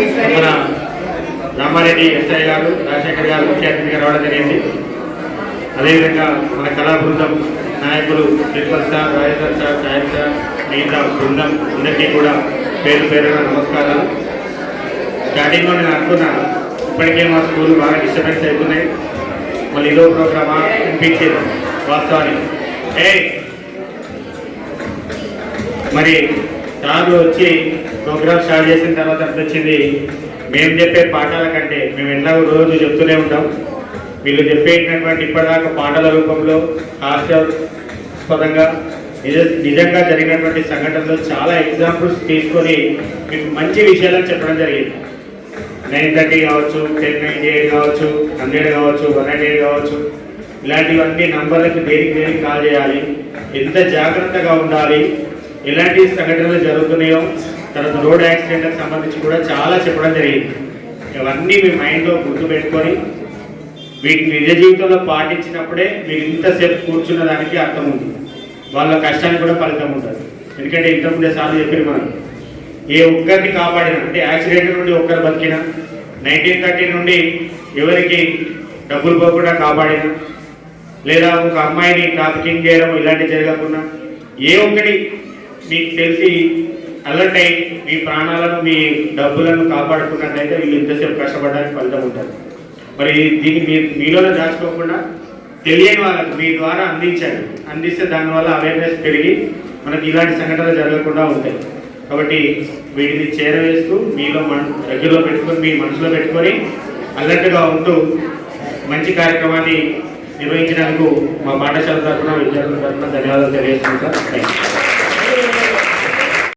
మన రామారెడ్డి ఎస్ఐ గారు రాజశేఖర్ గారు ముఖ్య అతిథిగా రావడం జరిగింది. అదేవిధంగా మన కళా బృందం నాయకులు principal sir Rajeshwar sir Sai sir మిగతా బృందం అందరికీ కూడా పేరు పేరున నమస్కారాలు. స్టార్టింగ్లో నేను అనుకున్నాను ఇప్పటికే మా స్కూల్ బాగా డిస్టర్బెన్స్ అవుతున్నాయి. మళ్ళీ ఇదో ప్రోగ్రామా అనిపించేది వాస్తవానికి. ఏ మరి కాదు వచ్చి ప్రోగ్రామ్ స్టార్ట్ చేసిన తర్వాత అనిపించింది మేము చెప్పే పాఠాల కంటే మేము ఎన్నో రోజు చెప్తూనే ఉంటాం. వీళ్ళు చెప్పేటటువంటి ఇప్పటిదాకా పాటల రూపంలో హాస్యాస్పదంగా నిజ నిజంగా జరిగినటువంటి సంఘటనలు చాలా ఎగ్జాంపుల్స్ తీసుకొని మీకు మంచి విషయాలను చెప్పడం జరిగింది. నైన్ థర్టీ కావచ్చు టెన్ నైన్టీ ఎయిట్ కావచ్చు హండ్రెడ్ కావచ్చు వన్ నైన్ ఎయిట్ కావచ్చు ఇలాంటివన్నీ నంబర్లకు దేనికి దేనికి కాల్ చేయాలి? ఎంత జాగ్రత్తగా ఉండాలి? ఎలాంటి సంఘటనలు జరుగుతున్నాయో తర్వాత రోడ్ యాక్సిడెంట్కి సంబంధించి కూడా చాలా చెప్పడం జరిగింది. ఇవన్నీ మీ మైండ్లో గుర్తుపెట్టుకొని వీటిని నిజ జీవితంలో పాటించినప్పుడే మీరు ఇంతసేపు కూర్చున్న దానికి అర్థం ఉంది వాళ్ళ కష్టానికి కూడా ఫలితం ఉంటుంది. ఎందుకంటే ఇంతకుముందే సార్లు చెప్పారు మనం ఏ ఒక్కరిని కాపాడిన అంటే యాక్సిడెంట్ నుండి ఒక్కరు బతికిన నైన్టీన్ థర్టీ నుండి ఎవరికి డబ్బులు పోకుండా కాపాడిన లేదా ఒక అమ్మాయిని ట్రాఫికింగ్ చేయడం ఇలాంటివి జరగకుండా ఏ ఒక్కటి మీకు తెలిసి అలర్ట్ అయ్యి మీ ప్రాణాలను మీ డబ్బులను కాపాడుకున్నట్లయితే మీరు ఇంతసేపు కష్టపడడానికి ఫలితం ఉంటుంది. మరి దీన్ని మీరు మీలోనే దాచుకోకుండా తెలియని వాళ్ళకు మీ ద్వారా అందించండి. అందిస్తే దానివల్ల అవేర్నెస్ పెరిగి మనకి ఇలాంటి సంఘటనలు జరగకుండా ఉంటాయి. కాబట్టి వీటిని చేరవేస్తూ మీలో మన దగ్గరలో పెట్టుకొని మీ మనసులో పెట్టుకొని అలర్ట్గా ఉంటూ మంచి కార్యక్రమాన్ని నిర్వహించడానికి మా పాఠశాల తరఫున విద్యార్థుల తరఫున ధన్యవాదాలు తెలియజేస్తున్నాం సార్. Thank you